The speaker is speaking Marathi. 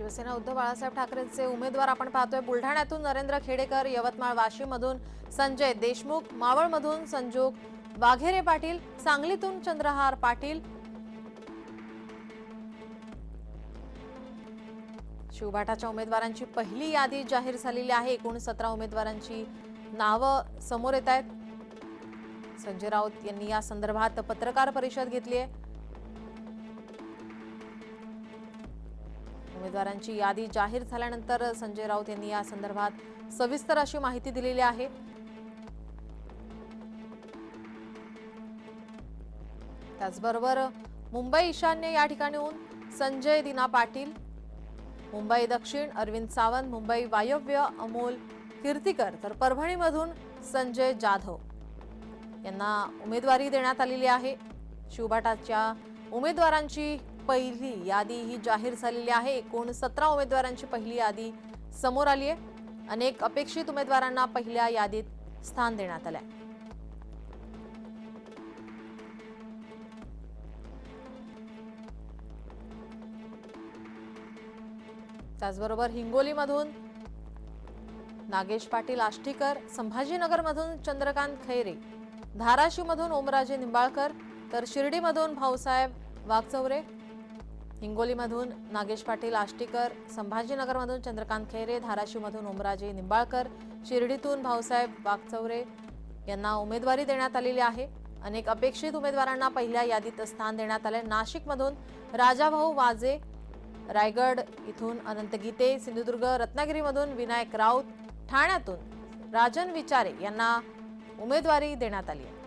शिवसेना उद्धव बाळासाहेब ठाकरेंचे उमेदवार आपण पाहतोय. बुलढाण्यातून नरेंद्र खेडेकर यवतमाळ वाशीमधून संजय देशमुख मावळमधून संजोग वाघेरे पाटील सांगलीतून चंद्रहार पाटील. शिवभाटाच्या उमेदवारांची पहिली यादी जाहीर झालेली आहे. एकूण सतरा उमेदवारांची नावं समोर येत आहेत. संजय राऊत यांनी या संदर्भात पत्रकार परिषद घेतली आहे. उमेदवारांची यादी जाहीर झाल्यानंतर संजय राऊत यांनी या संदर्भात सविस्तर अशी माहिती दिलेली आहे. त्याचबरोबर मुंबई ईशान्य या ठिकाणीहून संजय दिना पाटील मुंबई दक्षिण अरविंद सावंत मुंबई वायव्य अमोल कीर्तीकर तर परभणीमधून संजय जाधव यांना उमेदवारी देण्यात आलेली आहे. शिवभाटाच्या उमेदवारांची पहिली यादी ही जाहीर झालेली आहे. एकूण सतरा उमेदवारांची पहिली यादी समोर आली आहे. अनेक अपेक्षित उमेदवारांना पहिल्या यादीत स्थान देण्यात आलंय. त्याचबरोबर हिंगोलीमधून नागेश पाटील आष्टीकर संभाजीनगरमधून चंद्रकांत खैरे धाराशिवमधून ओमराजे निंबाळकर तर शिर्डीमधून भाऊसाहेब वागचौरे हिंगोलीमधून नागेश पाटील आष्टीकर संभाजीनगरमधून चंद्रकांत खैरे धाराशिवमधून ओमराजे निंबाळकर शिर्डीतून भाऊसाहेब वागचौरे यांना उमेदवारी देण्यात आलेली आहे. अनेक अपेक्षित उमेदवारांना पहिल्या यादीत स्थान देण्यात आले. नाशिकमधून राजाभाऊ वाजे रायगड इथून अनंत गीते सिंधुदुर्ग रत्नागिरीमधून विनायक राऊत ठाण्यातून राजन विचारे यांना उमेदवारी देण्यात आली आहे.